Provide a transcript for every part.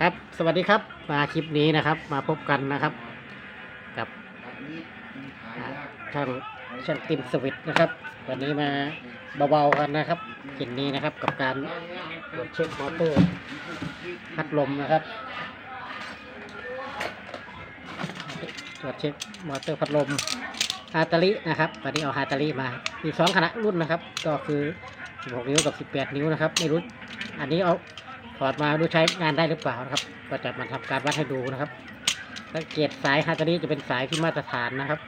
ครับ สวัสดีครับ มาคลิปนี้นะครับ มาพบกันนะครับ กับอ่าช่างช่างติมสวิตนะครับ วันนี้มาเบาๆกันนะครับกลิ่นนี้นะครับกับการตรวจเช็คมอเตอร์พัดลมนะครับตรวจเช็คมอเตอร์พัดลมฮาตาลินะครับวันนี้เอาฮาตาลิมา มีสองขนาดรุ่นนะครับ ก็คือ 16 นิ้วกับ 18 นิ้วนะครับ ไม่รู้ อันนี้เอา ถอดมาดูใช้งานได้หรือเปล่านะครับ ก็จะมาทำการวัดให้ดูนะครับสังเกตสายฮาตาลิจะเป็นสายที่มาตรฐานนะครับ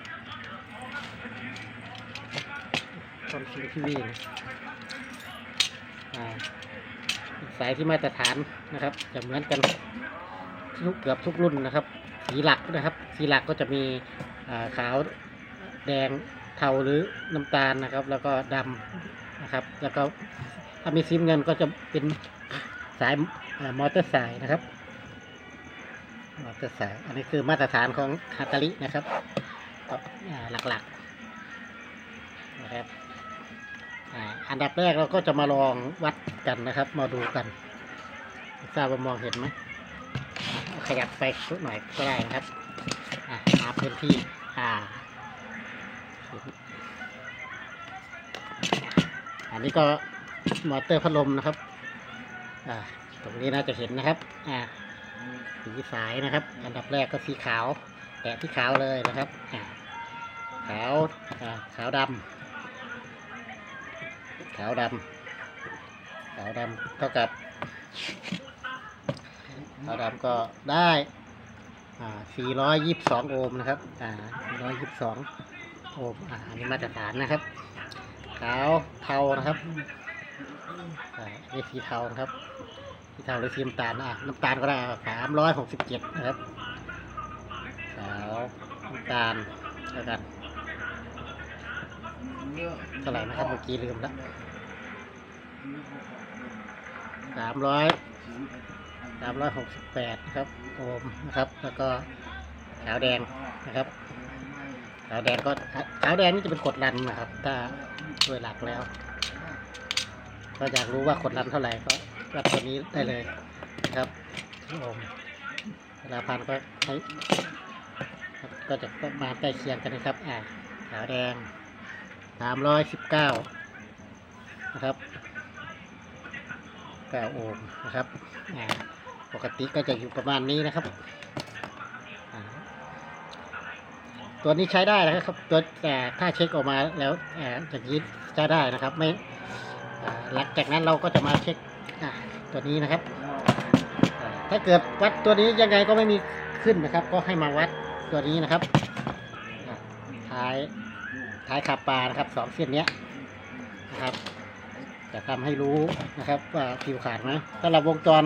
ต้นคิวทีวีนะอ่สายที่มาตรฐานนะครับ จะเหมือนกันทุกเกือบทุกรุ่นนะครับ สีหลักนะครับ สีหลักก็จะมีอ่าขาวแดงเทาหรือน้ำตาลนะครับ แล้วก็ดำนะครับ แล้วก็ถ้ามีสีน้ำเงินก็จะเป็น สายมอเตอร์สายนะครับ มอเตอร์สาย อันนี้คือมาตรฐานของฮาตาลินะครับหลักๆนะครับอันดับแรกเราก็จะมาลองวัดกันนะครับ มาดูกันทราบว่ามองเห็นไหมขยับไปสักหน่อยก็ได้นะครับอ่าหาพื้นที่อ่าอันนี้ก็มอเตอร์พัดลมนะครับ อ่าตรงนี้น่าจะเห็นนะครับ อ่าสีสายนะครับ อันดับแรกก็สีขาว แตะที่ขาวเลยนะครับ อ่าขาวอ่าขาวดำขาวดำขาวดำเท่ากับขาวดำก็ได้อ่า422 โอห์มนะครับ อ่า422 โอห์ม อ่า อันนี้มาตรฐานนะครับ ขาวเทานะครับ อ่าอันนี้สีเทานะครับ สีเทาหรือสีน้ำตาลอะน้ำตาลก็ได้367นะครับขาวน้ำตาลเท่ากันเท่าไหร่นะครับเมื่อกี้ลืมละสามร้อยสามร้อยหกสิบแปดครับโอห์มนะครับ แล้วก็ขาวแดงนะครับขาวแดงก็ขาวแดงนี่จะเป็นกดรันนะครับ ถ้าโดยหลักแล้ว ก็อยากรู้ว่ากดรันเท่าไหร่ก็ วัดตัวนี้ได้เลยนะครับโอห์มเวลาพันก็ใช้ครับก็จะประมาณใกล้เคียงกันนะครับ อ่าขาวแดงสามร้อยสิบเก้านะครับเก้าโอห์มนะครับอ่าปกติก็จะอยู่ประมาณนี้นะครับ ตัวนี้ใช้ได้นะครับ ตัวแต่ถ้าเช็คออกมาแล้วอ่าอย่างนี้ใช้ได้นะครับ ไม่หลังจากนั้นเราก็จะมาเช็ค ตัวนี้นะครับ ถ้าเกิดวัดตัวนี้ยังไงก็ไม่มีขึ้นนะครับ ก็ให้มาวัดตัวนี้นะครับท้ายท้ายขาปลานะครับสองเส้นเนี้ยนะครับ จะทำให้รู้นะครับว่าฟิวขาดไหมสำหรับวงจร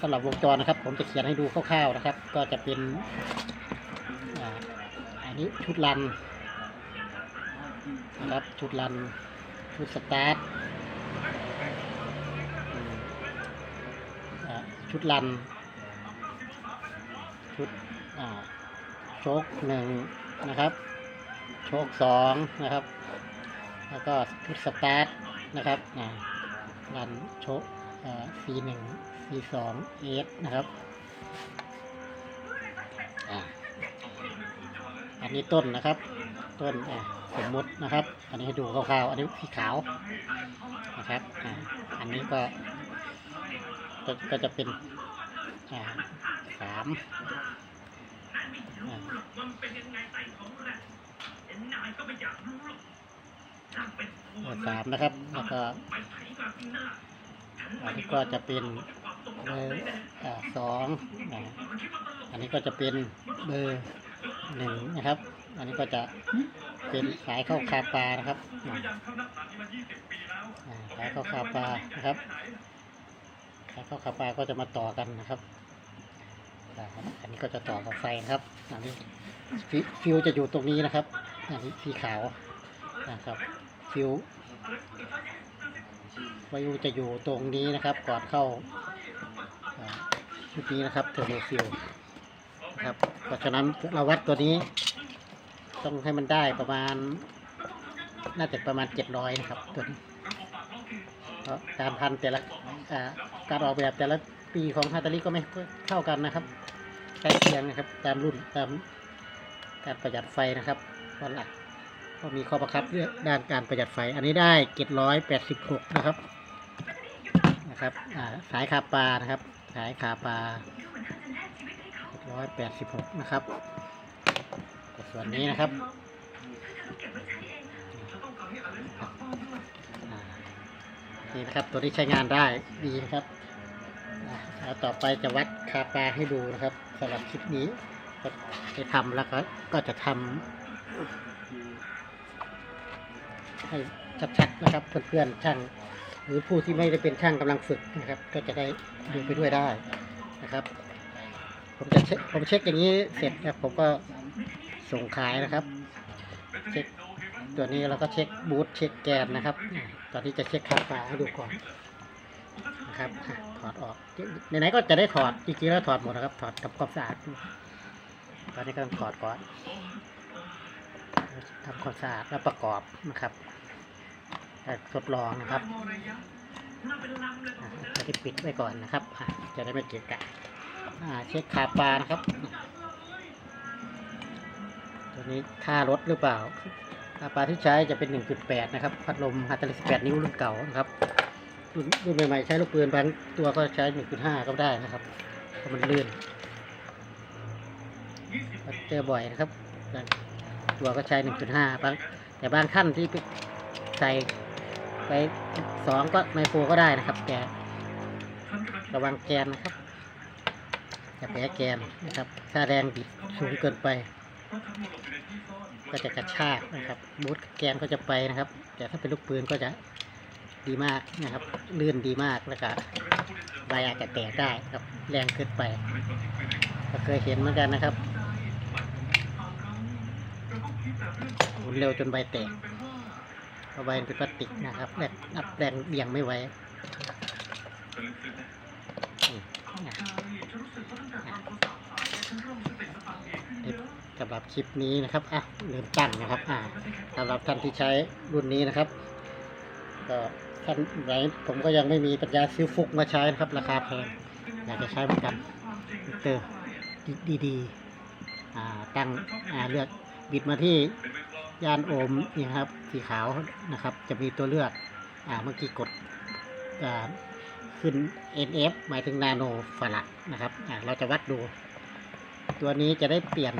สำหรับวงจรนะครับ ผมจะเขียนให้ดูคร่าวๆนะครับ ก็จะเป็นอันนี้ชุดรันนะครับชุดรันชุดสตาร์ท ชุดรัน ชุดโชคหนึ่งนะครับ โชคสองนะครับ แล้วก็ชุดสตาร์ทนะครับอ่ารันโชคอ่า C หนึ่ง C สอง S นะครับอันนี้ต้นนะครับ ต้นสมมุตินะครับ อันนี้ให้ดูคร่าวๆอันนี้สีขาวนะครับออันนี้ก็ ก็ก็จะเป็นสามสามนะครับ แล้วก็อันนี้ก็จะเป็นเบอร์สองอันนี้ก็จะเป็นเบอร์หนึ่งนะครับ อันนี้ก็จะเป็นสายเข้าคาปลานะครับสายเข้าคาปลานะครับ สาเข้าคาปลาก็จะมาต่อกันนะครับ อันนี้ก็จะต่อกับไฟนะครับอันนี้ฟิวจะอยู่ตรงนี้นะครับ อันนี้สีขาวนะครับ ฟิวฟิวจะอยู่ตรงนี้นะครับ ก่อนเข้าชุดนี้นะครับเทอร์โบฟิวนะครับเพราะฉะนั้นเราวัดตัวนี้ ต้องให้มันได้ประมาณ น่าจะประมาณเจ็ดร้อยนะครับตัวนี้เพราะการพันแต่ละ การออกแบบแต่ละปีของฮาตาลิก็ไม่เท่ากันนะครับใกล้เคียงนะครับ ตามรุ่นตามการประหยัดไฟนะครับตอนหลักก็มีข้อบังคับเรื่องด้านการประหยัดไฟ อันนี้ได้เจ็ดร้อยแปดสิบหกนะครับนะครับสายคาปานะครับ สายคาปาร้อยแปดสิบหกนะครับส่วนนี้นะครับ นี่นะครับ ตัวนี้ใช้งานได้ดีนะครับเอาต่อไปจะวัดคาปลาให้ดูนะครับสำหรับคลิปนี้จะทำแล้วก็ก็จะทำให้ชัดๆนะครับ เพื่อนๆช่างหรือผู้ที่ไม่ได้เป็นช่างกำลังฝึกนะครับ ก็จะได้ดูไปด้วยได้นะครับ ผมจะเช็คผมเช็คอย่างนี้เสร็จครับผมก็ส่งขายนะครับ ตัวนี้แล้วก็เช็คบูทเช็คแกนนะครับอ่าตอนนี้จะเช็คคาปลาให้ดูก่อนนะครับถอดออกไหนๆก็จะได้ถอดจริงๆแล้วถอดหมดนะครับ ถอดทำความสะอาดตอนนี้ก็ต้องถอดก่อนทำความสะอาดแล้วประกอบนะครับทดลองนะครับอะจะได้ปิดไว้ก่อนนะครับ จะได้ไม่เกะกะเช็คคาปลานะครับ ตัวนี้ค่ารถหรือเปล่า คาปลาที่ใช้จะเป็น 1.8 นะครับ พัดลมฮัตเตอร์18 นิ้วรุ่นเก่านะครับ รุ่นรุ่นใหม่ๆใช้ลูกปืนบางตัวก็ใช้ 1.5 ก็ได้นะครับเพราะมันลื่นเจอบ่อยนะครับ ตัวก็ใช้ 1.5บางแต่บางขั้นที่ใส่ไปสองก็ไมโครก็ได้นะครับแต่ระวังแกนนะครับจะแผลแกนนะครับ ถ้าแรงบิดสูงเกินไป ก็จะกระชากนะครับบูทแกนก็จะไปนะครับ แต่ถ้าเป็นลูกปืนก็จะดีมากนะครับลื่นดีมากแล้วก็ใบอาจจะแตกได้ครับแรงเกินไปก็เคยเห็นเหมือนกันนะครับหมุนเร็วจนใบแตกเพราะใบเป็นพลาสติกนะครับแรงอับแรงเบี่ยงไม่ไหวอืมนะอะสำ หรับคลิปนี้นะครับอะลืมตั้งนะครับอ่าสำหรับท่านที่ใช้รุ่นนี้นะครับ ก็ท่านไหนผมก็ยังไม่มีปัญญาซื้อฟุกมาใช้นะครับ ราคาแพงอยากจะใช้เหมือนกันมิเตอร์ดีๆอ่าตั้งอ่าเลือกบิดมาที่ยานโอห์มนี่ครับสีขาวนะครับ จะมีตัวเลือกอ่าเมื่อกี้กดอ่าขึ้น NF หมายถึงนาโนฟาระนะครับอ่าเราจะวัดดู ตัวนี้จะได้เปลี่ยน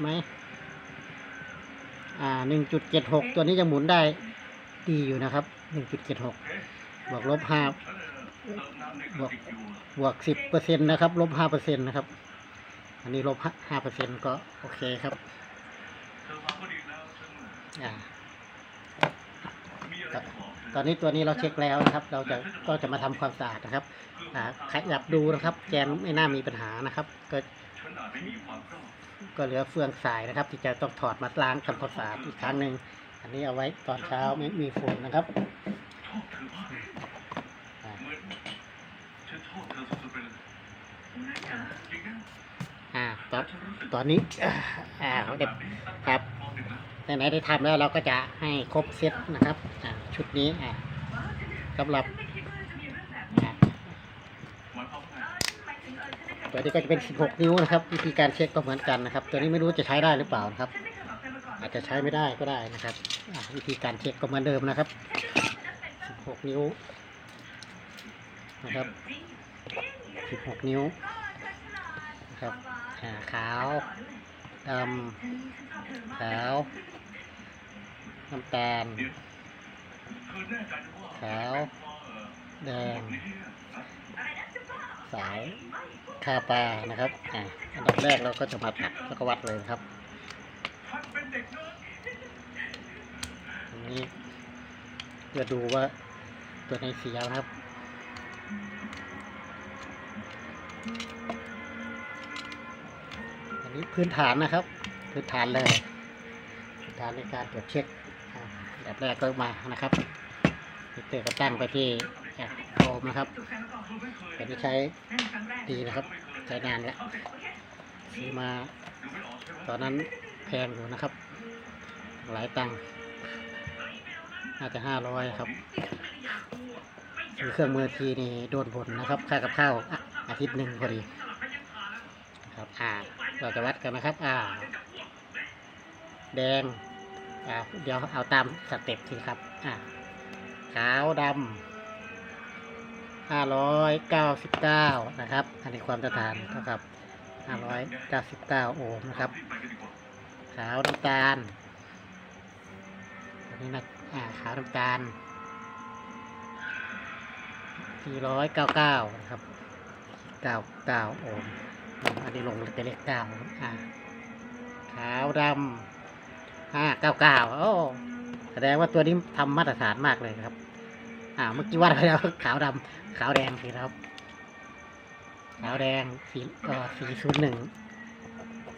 ไหมอ่าหนึ่งจุดเจ็ดหกตัวนี้จะหมุนได้ดีอยู่นะครับหนึ่งจุดเจ็ดหกบวกลบห้าบวกบวกสิบเปอร์เซ็นต์นะครับ ลบห้าเปอร์เซ็นต์นะครับ อันนี้ลบห้าเปอร์เซ็นต์ก็โอเคครับอ่าตอนนี้ตัวนี้เราเช็คแล้วนะครับ เราจะก็จะมาทำความสะอาดนะครับอ่าขยับดูนะครับ แกนไม่น่ามีปัญหานะครับ ก็ ก็เหลือเฟืองสายนะครับ ที่จะต้องถอดมาล้างทำความสะอาดอีกครั้งหนึ่งอันนี้เอาไว้ตอนเช้าไม่มีฝุ่นนะครับอ่าอ่าตอนตอนนี้อ่าเด็บครับไหนๆได้ทำแล้วเราก็จะให้ครบเซตนะครับอ่าชุดนี้อ่าสำหรับอ่า ตัวนี้ก็จะเป็น 16 นิ้วนะครับวิธีการเช็คก็เหมือนกันนะครับ ตัวนี้ไม่รู้จะใช้ได้หรือเปล่านะครับ อาจจะใช้ไม่ได้ก็ได้นะครับวิธีการเช็คก็เหมือนเดิมนะครับ 16 นิ้วนะครับ 16 นิ้วนะครับาขาวดำขาวน้ำตาลขาวแดง สายคาปลานะครับอ่าอันดับแรกเราก็จะมาตัดแล้วก็วัดเลยครับอันนี้เพื่อดูว่าตัวในเสียนะครับอันนี้พื้นฐานนะครับ พื้นฐานเลยพื้นฐานในการตรวจเช็คอ่าอันดับแรกก็มานะครับมิเตอร์ก็ตั้งไปที่ โอมนะครับตัวนี้ใช้ดีนะครับ ใช้นานแล้วซื้อมา ตอนนั้นแพงอยู่นะครับ หลายตังค์น่าจะห้าร้อยครับซื้อเครื่องมือทีนี่โดนผลนะครับ ค่ากับข้าวออาทิตย์หนึ่งพอดีครับอ่าเราจะวัดกันนะครับ อ่า แดงอ่าเดี๋ยวเอาตามสเต็ปสิครับ อ่าขาวดำ ห้าร้อยเก้าสิบเก้านะครับอันนี้ความต้านทานเท่ากับห้าร้อยเก้าสิบเก้าโอห์มนะครับ ขาวน้ำตาลอันนี้นะอ่าขาวน้ำตาลสี่ร้อยเก้าเก้านะครับเก้าเก้าโอห์มอันนี้ลงเป็นเลขเก้าอ่าขาวดำห้าเก้าเก้าโอ้แสดงว่าตัวนี้ทำมาตรฐานมากเลยครับ อ่าเมื่อกี้วัดไปแล้วขาวดำขาวแดงสิครับ ขาวแดงสีก็สีศูนย์หนึ่ง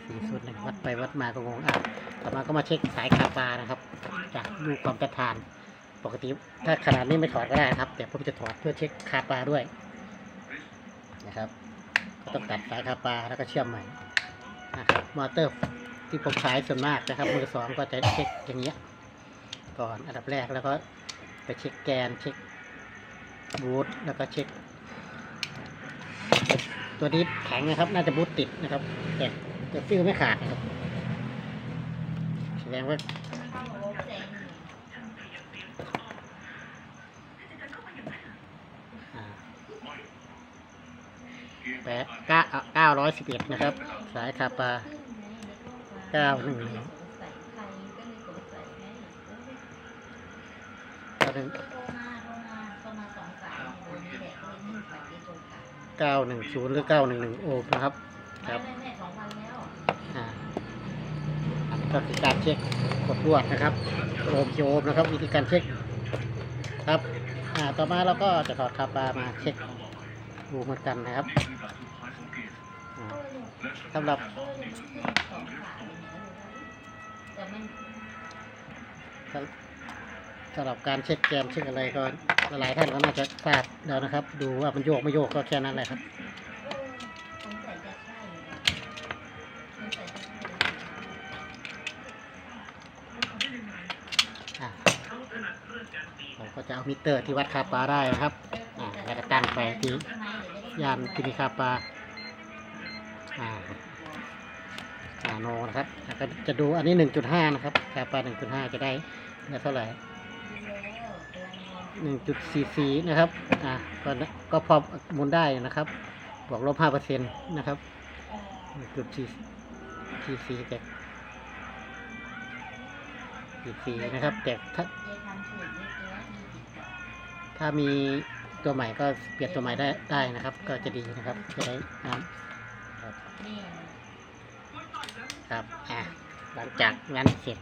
สี่ศูนย์หนึ่งวัดไปวัดมาก็งงอะต่อมาก็มาเช็คสายคาปานะครับ จากดูความต้านทาน ปกติถ้าขนาดนี้ไม่ถอดก็ได้นะครับ แต่ผมจะถอดเพื่อเช็คคาปาด้วยนะครับ ก็ต้องตัดสายคาปาแล้วก็เชื่อมใหม่นะครับมอเตอร์ที่ผมขายส่วนมากนะครับมือสองก็จะเช็คอย่างเงี้ยก่อนอันดับแรกแล้วก็ ไปเช็คแกนเช็คบูทแล้วก็เช็ค ตัวนี้แข็งนะครับ น่าจะบูทติดนะครับ แต่แต่ฟิลไม่ขาดนะครับแสดงว่าอ่าแปดเก้าเก้าร้อยสิบเอ็ดนะครับ สายคาปาเก้าหนึ่งเก้า หนึ่งเก้าหนึ่งศูนย์หรือเก้าหนึ่งหนึ่งโอห์มนะครับ ครับอีก็คือการเช็คกดรวดนะครับโอห์มโอห์มนะครับ วิธีการเช็คครับอ่าต่อมาเราก็จะถอดคาปามาเช็คดูเหมือนกันนะครับสำหรับสำ หรับการเช็คแกนเช็คอะไรก็หลายท่านก็น่าจะทราบแล้วนะครับ ดูว่ามันโยกไม่โยกก็แค่นั้นแหละครับเราก็จะเอามิเตอร์ที่วัดคาปาได้นะครับอ่าแล้วก็ตั้งไปที่ยานที่มีคาปาอ่านาโนนะครับก็จะดูอันนี้หนึ่งจุดห้านะครับคาปาหนึ่งจุดห้าจะได้เท่าไหร่ หนึ่งจุดสี่สี่นะครับ อ่าก็ก็พอหมุนได้นะครับ บวกลบห้าเปอร์เซ็นต์นะครับหนึ่งจุดสี่สี่สี่แต่สี่สี่นะครับ แต่ถ้าถ้ามีตัวใหม่ก็เปลี่ยนตัวใหม่ได้ได้นะครับ ก็จะดีนะครับจะได้นะครับครับครับอะหลังจากนั้นเสร็จ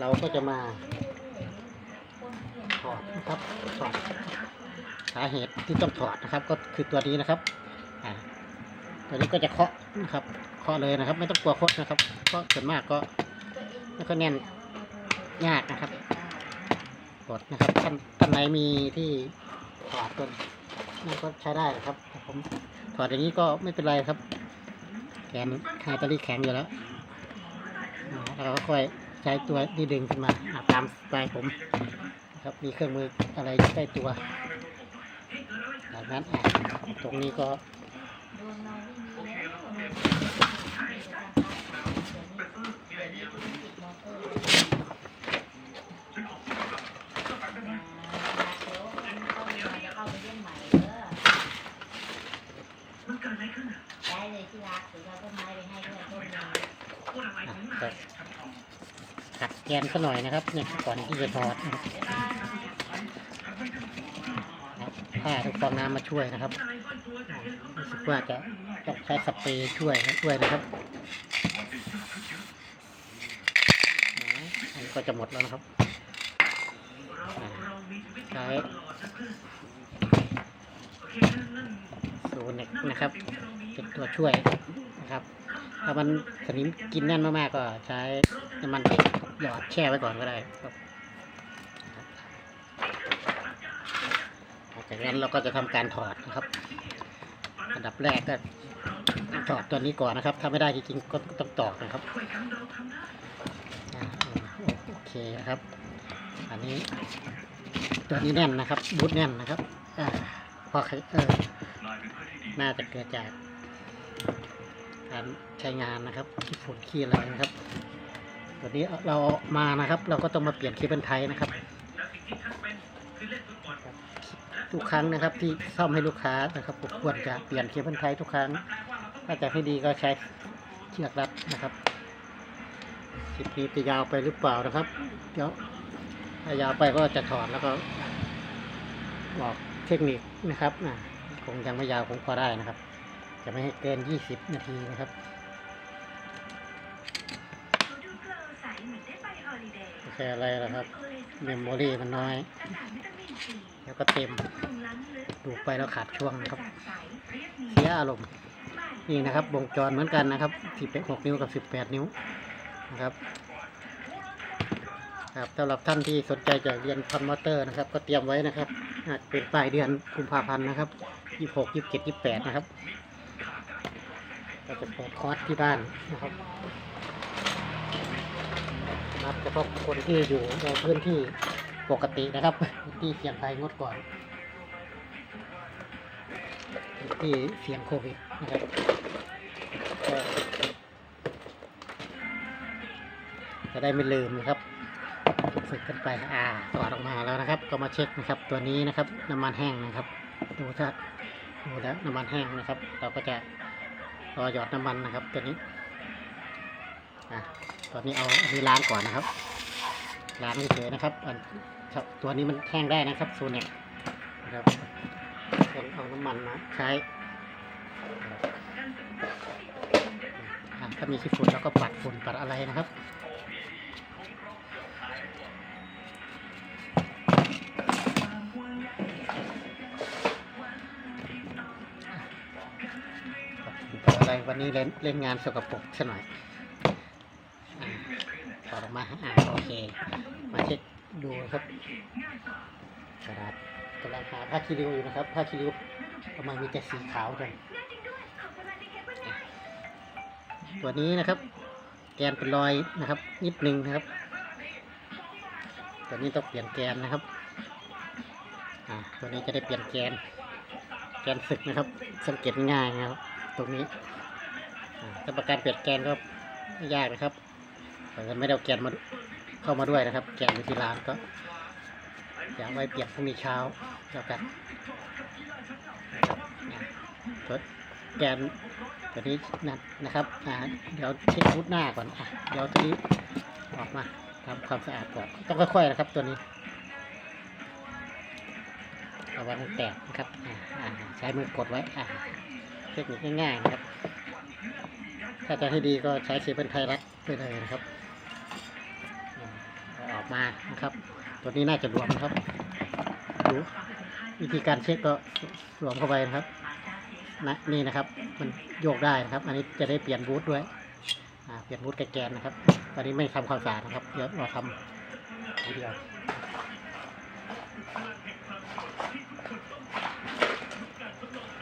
เราก็จะมา ดนะครับถอดสาเหตุที่ต้องถอดนะครับ ก็คือตัวนี้นะครับตัวนี้ก็จะเคาะนะครับเคาะเลยนะครับ ไม่ต้องกลัวคดนะครับเพราะส่วนมากก็ไม่ค่อยแน่นยากนะครับกดนะครับท่านท่านไหนมีที่ถอดตัวนี่ก็ใช้ได้นะครับผมถอดอย่างนี้ก็ไม่เป็นไรครับแขนคาตาลีแข็งอยู่แล้วเราก็ค่อยใช้ตัวนี่ดึงขึ้นมาตามสไตล์ผม ครับมีเครื่องมืออะไรใกล้ตัวจากนั้นตรงนี้ก็ได้เลยที่รักหรือเราต้นไม้ไปให้ด้วยต้นนึงอะก็ขัดแกนซะหน่อยนะครับเนี่ยก่อนที่จะถอดนะครับ ผ้าทุกฟองน้ำมาช่วยนะครับรู้สึกว่าจะต้องใช้สเปรย์ช่วยช่วยนะครับอันนี้ก็จะหมดแล้วนะครับใช้สูเน็กนะครับเป็นตัวช่วยนะครับถ้ามันสนิมกินแน่นมากๆก็ใช้น้ำมันหยอดแช่ไว้ก่อนก็ได้ครับ จากนั้นเราก็จะทำการถอดนะครับ อันดับแรกก็ถอดตัวนี้ก่อนนะครับ ถ้าไม่ได้จริงๆก็ต้องตอกนะครับโอเคนะครับ อันนี้ตัวนี้แน่นนะครับ บูทแน่นนะครับอพอใครเออน่าจะเกิดจากการใช้งานนะครับขี้ฝุ่นขี้อะไรนะครับวันนี้เราเอามานะครับ เราก็ต้องมาเปลี่ยนเคเบิลไทยนะครับ ทุกครั้งนะครับ ที่ซ่อมให้ลูกค้านะครับผมควรจะเปลี่ยนเคเบิลไทยทุกครั้ง ถ้าจะให้ดีก็ใช้เชือกรัดนะครับคลิปนี้จะยาวไปหรือเปล่านะครับ เดี๋ยวถ้ายาวไปก็จะถอดแล้วก็บอกเทคนิคนะครับอะคงยังไม่ยาวคงพอได้นะครับ จะไม่ให้เกิน 20 นาทีนะครับ คอะไรล่ะครับ เมมโมรี่มันน้อย แล้วก็เต็ม ดูไปแล้วขาดช่วงนะครับ เสียอารมณ์ นี่นะครับ วงจรเหมือนกันนะครับ16นิ้วกับ 18 นิ้วนะครับ ครับสำหรับท่านที่สนใจจะเรียนพันมอเตอร์นะครับ ก็เตรียมไว้นะครับอาจเป็นปลายเดือนกุมภาพันธ์นะครับ26 27 28 นะครับ ก็จะเปิดคอร์สที่บ้านนะครับ นับเฉพาะคนที่อยู่ในพื้นที่ปกตินะครับที่เสี่ยงภัยงดก่อนที่เสี่ยงโควิดนะครับจะได้ไม่ลืมนะครับฝึกกันไปอ่าถอดออกมาแล้วนะครับ ก็มาเช็คนะครับ ตัวนี้นะครับ น้ำมันแห้งนะครับ ดูถ้าดูแล้วน้ำมันแห้งนะครับ เราก็จะรอหยอดน้ำมันนะครับ ตัวนี้ อะตอนนี้เอาอันนี้ล้างก่อนนะครับ ล้างเฉยนะครับอันครับตัวนี้มันแห้งได้นะครับซูเน็กนะครับเอาเอาน้ำมันมาใช้ถ้ามีขี้ฝุ่นเราก็ปัดฝุ่นปัดอะไรนะครับต่ออะไรวันนี้เล่นเล่นงานสกปรกซะหน่อย มาอ่าโอเค มาเช็คดูครับกระดาษกำลังหาผ้าคีริวอยู่นะครับผ้าคีริวประมาณมีแต่สีขาวเลยตัวนี้นะครับ แกนเป็นรอยนะครับนิดนึงนะครับ ตัวนี้ต้องเปลี่ยนแกนนะครับอ่าตัวนี้จะได้เปลี่ยนแกน แกนศึกนะครับ สังเกตง่ายนะครับ ตรงนี้อ่าถ้าประกันเปลี่ยนแกนก็ไม่ยากนะครับ แต่ไม่ได้เอาแกนมาเข้ามาด้วยนะครับ แกนอยู่ที่ร้านก็อยากไว้เปียนพรุ่งนี้เช้าแล้วกันตัวแกนตัวนี้นะนะครับอ่าเดี๋ยวเช็คฟุตหน้าก่อนอะเดี๋ยวตัวนี้ออกมาทำความสะอาดก่อนต้องค่อยๆนะครับตัวนี้ระวังแตกนะครับอ่าใช้มือกดไว้อ่าเทคนิคง่ายๆนะครับ ถ้าจะให้ดีก็ใช้เคเบิลไทยรัดไปเลยนะครับ มานะครับ ตัวนี้น่าจะรวมนะครับดูวิธีการเช็คก็รวมเข้าไปนะครับนะนี่นะครับ มันโยกได้นะครับ อันนี้จะได้เปลี่ยนบูทด้วยเปลี่ยนบูทกับแกนนะครับ ตอนนี้ไม่ทำความสะอาดนะครับ เดี๋ยวเราทำทีเดียว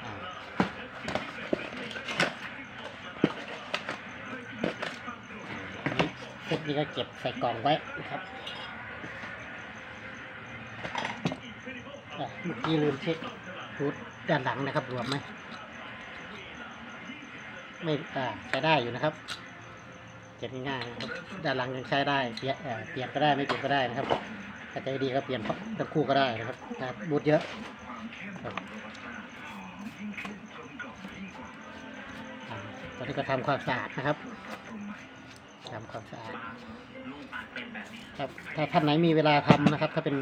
อ่าอันนี้เซตนี้ก็เก็บใส่กล่องไว้นะครับอะ เมื่อกี้ลืมเช็ครูทด้านหลังนะครับ รวมไหมไม่อ่าใช้ได้อยู่นะครับเก็บง่ายๆนะครับด้านหลังยังใช้ได้เปลี่ยนเปลี่ยนก็ได้ไม่เปลี่ยนก็ได้นะครับถ้าใจดีก็เปลี่ยนทั้งคู่ก็ได้นะครับแต่บูทเยอะตอนนี้ก็ทำความสะอาดนะครับทำความสะอาดครับถ้าท่านไหนมีเวลาทำนะครับ ถ้าเป็น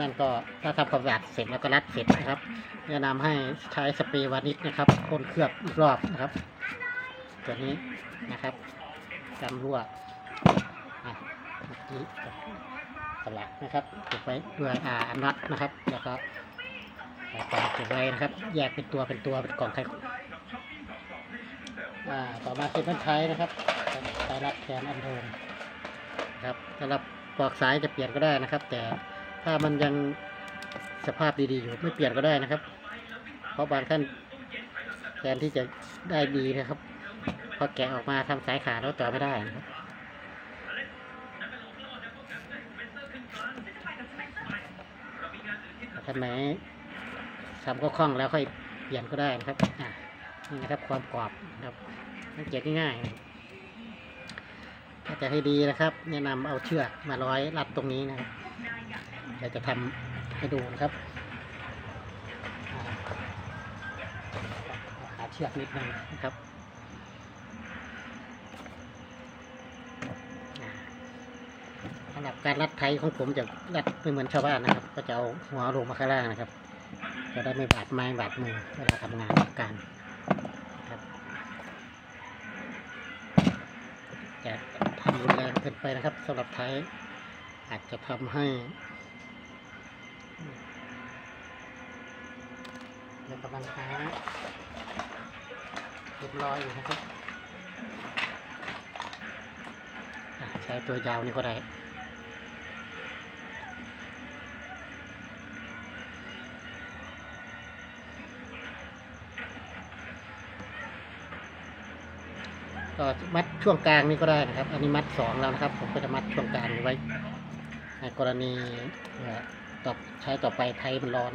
นั่นก็ถ้าทำความสะอาดเสร็จแล้วก็รัดเสร็จนะครับแนะนำให้ใช้สเปรย์วานิชนะครับพ่นเคลือบรอบนะครับ ตัวนี้นะครับกันรั่วอะเมื่อกี้สลักนะครับเก็บไว้ด้วยอ่าอันนัดนะครับ แล้วก็ใส่กล่องเก็บไว้นะครับ แยกเป็นตัวเป็นตัวเป็นกล่องไข่ต่อมาเป็นต้นไทยนะครับสายรัดแขนอันโดนครับสำหรับปลอกสายจะเปลี่ยนก็ได้นะครับ แต่ ถ้ามันยังสภาพดีๆอยู่ไม่เปลี่ยนก็ได้นะครับ เพราะบางท่านแทนที่จะได้ดีนะครับพอแกะออกมาทำสายขาดแล้วต่อไม่ได้นะครับท่านไหนทำก็คล่องแล้วค่อยเปลี่ยนก็ได้นะครับอะนี่นะครับความกรอบนะครับสังเกตง่ายๆนะถ้าจะให้ดีนะครับ แนะนำเอาเชือกมาร้อยรัดตรงนี้นะครับ เดี๋ยวจะทำให้ดูนะครับอ่าหาเชือกนิดนึงนะครับอ่าสำหรับการรัดไทยของผมจะรัดไม่เหมือนชาวบ้านนะครับ ก็จะเอาหัวลงมาข้างล่างนะครับ จะได้ไม่บาดไม้บาดมือเวลาทำงานการจะทำรุนแรงเกินไปนะครับสำหรับไทยอาจจะทำให้ำลังหาเรียบร้อยอยู่นะครับใช้ตัวยาวนี่ก็ได้ก็มัดช่วงกลางนี่ก็ได้นะครับ อันนี้มัดสองแล้วนะครับ ผมก็จะมัดช่วงกลางไว้ ในกรณีต่อใช้ต่อไปไทยมันร้อน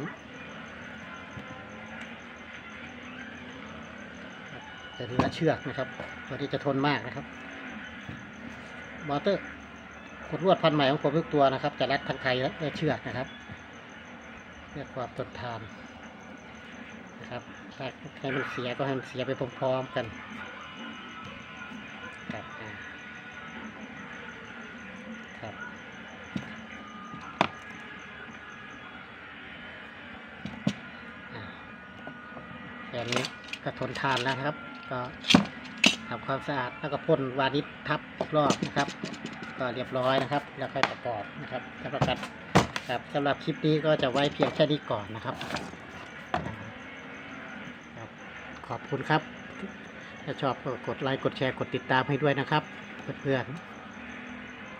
จะเหลือเชือกนะครับตัวที่จะทนมากนะครับมอเตอร์ขดลวดพันใหม่ของผมทุกตัวนะครับ จะรัดทั้งไทยและเชือกนะครับเพื่อความทนทานนะครับถ้าให้มันเสียก็ให้มันเสียไปพร้อมๆกันครับครับแค่นี้ก็ทนทานแล้วครับ ก็ทำความสะอาดแล้วก็พ่นวานิชทับรอบนะครับ ก็เรียบร้อยนะครับ แล้วค่อยประกอบนะครับแล้วประกันครับสำหรับคลิปนี้ก็จะไว้เพียงแค่นี้ก่อนนะครับครับ ขอบคุณครับ ถ้าชอบก็กดไลค์กดแชร์กดติดตามให้ด้วยนะครับ เพื่อนๆ